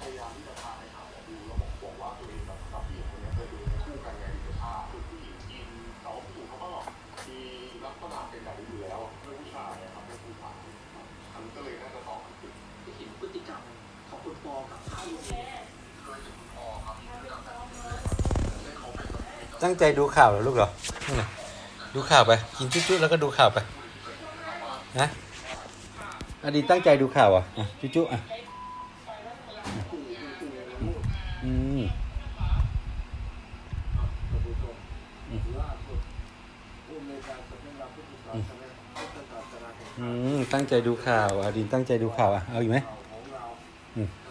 พยายามที่จะพาไปหาหมอดูแล้วบอกว่าตัวเองกับสามีคนนี้เคยดูคู่กันในอดีตชาติตุ้หญิงนเขอยู่ก็มีลักษณะเป็นแบบนี้อยู่แล้วเรื่รู้ชายนะครับเป็นผู้ชายอันก็เลยน่าอบผิดปเห็นพฤติกรรมของคุณปอกับข้ายุณปอครัตั้งใจดูข่าวเหรอลูกเหรอ ดูข่าวไป กินจุ๊ๆแล้วก็ดูข่าวไป นะอดีตตั้งใจดูข่าวอะจุ๊ๆอะ อืมอืมตั้งใจดูข่าวอดีนตั้งใจดูข่าวอะเอาอยู่ไหมเ